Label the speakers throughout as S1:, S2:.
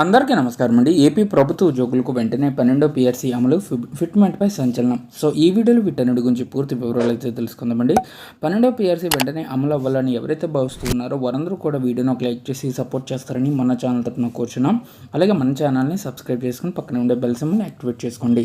S1: అందరికీ నమస్కారం అండి. ఏపీ ప్రభుత్వ ఉద్యోగులకు వెంటనే పన్నెండో పిఆర్సీ అమలు ఫిట్మెంట్పై సంచలనం. సో ఈ వీడియోలో వీటన్నిటి గురించి పూర్తి వివరాలు అయితే తెలుసుకుందామండి. పన్నెండో పిఆర్సీ వెంటనే అమలు అవ్వాలని ఎవరైతే భావిస్తున్నారో వారందరూ కూడా వీడియోని ఒక లైక్ చేసి సపోర్ట్ చేస్తారని మన ఛానల్ తరఫున కూర్చున్నాం. అలాగే మన ఛానల్ని సబ్స్క్రైబ్ చేసుకుని పక్కన ఉండే బెల్ సింబల్ని యాక్టివేట్ చేసుకోండి.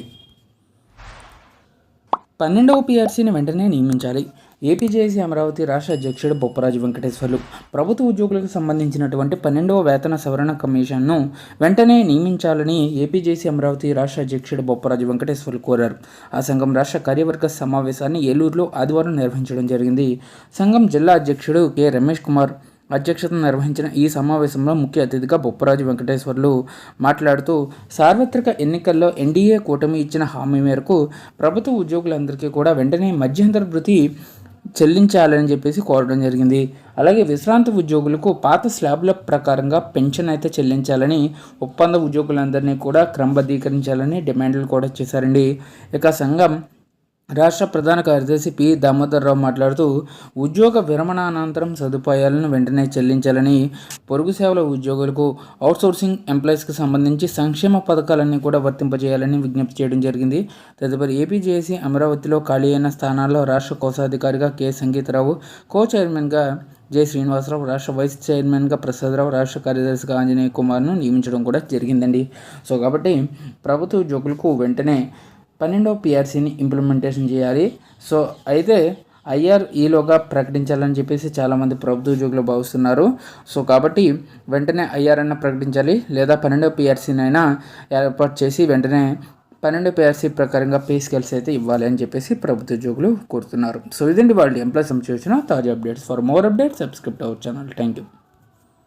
S1: పన్నెండవ పీఆర్సీని వెంటనే నియమించాలి. ఏపీజేఏసీ అమరావతి రాష్ట్ర అధ్యక్షుడు బొప్పరాజు వెంకటేశ్వర్లు ప్రభుత్వ ఉద్యోగులకు సంబంధించినటువంటి పన్నెండవ వేతన సవరణ కమిషన్ను వెంటనే నియమించాలని ఏపీజేసీ అమరావతి రాష్ట్ర అధ్యక్షుడు బొప్పరాజు వెంకటేశ్వర్లు కోరారు. ఆ సంఘం రాష్ట్ర కార్యవర్గ సమావేశాన్ని ఏలూరులో ఆదివారం నిర్వహించడం జరిగింది. సంఘం జిల్లా అధ్యక్షుడు కె. రమేష్ కుమార్ అధ్యక్షతన నిర్వహించిన ఈ సమావేశంలో ముఖ్య అతిథిగా బొప్పరాజు వెంకటేశ్వర్లు మాట్లాడుతూ సార్వత్రిక ఎన్నికల్లో ఎన్డీఏ కూటమి ఇచ్చిన హామీ మేరకు ప్రభుత్వ ఉద్యోగులందరికీ కూడా వెంటనే మధ్యంతర భృతి చెల్లించాలని చెప్పేసి కోరడం జరిగింది. అలాగే విశ్రాంతి ఉద్యోగులకు పాత స్లాబ్ల ప్రకారంగా పెన్షన్ అయితే చెల్లించాలని ఒప్పంద ఉద్యోగులందరినీ కూడా క్రమబద్ధీకరించాలని డిమాండ్లు కూడా చేశారండి. ఇక సంఘం రాష్ట్ర ప్రధాన కార్యదర్శి పి. దామోదర్రావు మాట్లాడుతూ ఉద్యోగ విరమణ అనంతరం సదుపాయాలను వెంటనే చెల్లించాలని పొరుగు సేవల ఉద్యోగులకు అవుట్సోర్సింగ్ ఎంప్లాయీస్కి సంబంధించి సంక్షేమ పథకాలన్నీ కూడా వర్తింపజేయాలని విజ్ఞప్తి చేయడం జరిగింది. తదుపరి ఏపీజేఏసీ అమరావతిలో ఖాళీ అయిన స్థానాల్లో రాష్ట్ర కోశాధికారిగా కె. సంగీతరావు కో చైర్మన్గా జె. శ్రీనివాసరావు రాష్ట్ర వైస్ చైర్మన్గా ప్రసాదరావు రాష్ట్ర కార్యదర్శిగా ఆంజనేయ కుమార్ను నియమించడం కూడా జరిగిందండి. సో కాబట్టి ప్రభుత్వ ఉద్యోగులకు వెంటనే పన్నెండవ పిఆర్సీని ఇంప్లిమెంటేషన్ చేయాలి. సో అయితే ఐఆర్ ఈలోగా ప్రకటించాలని చెప్పేసి చాలామంది ప్రభుత్వ ఉద్యోగులు భావిస్తున్నారు. సో కాబట్టి వెంటనే ఐఆర్ అన్న ప్రకటించాలి. లేదా పన్నెండవ పిఆర్సీని అయినా ఏర్పాటు చేసి వెంటనే పన్నెండు పిఆర్సీ ప్రకారంగా పే స్కేల్స్ అయితే ఇవ్వాలి అని చెప్పేసి ప్రభుత్వ ఉద్యోగులు కోరుతున్నారు. సో ఇదండి వాళ్ళు ఎంప్లాయ్ సంబంధించిన తాజా updates for more updates subscribe our channel thank you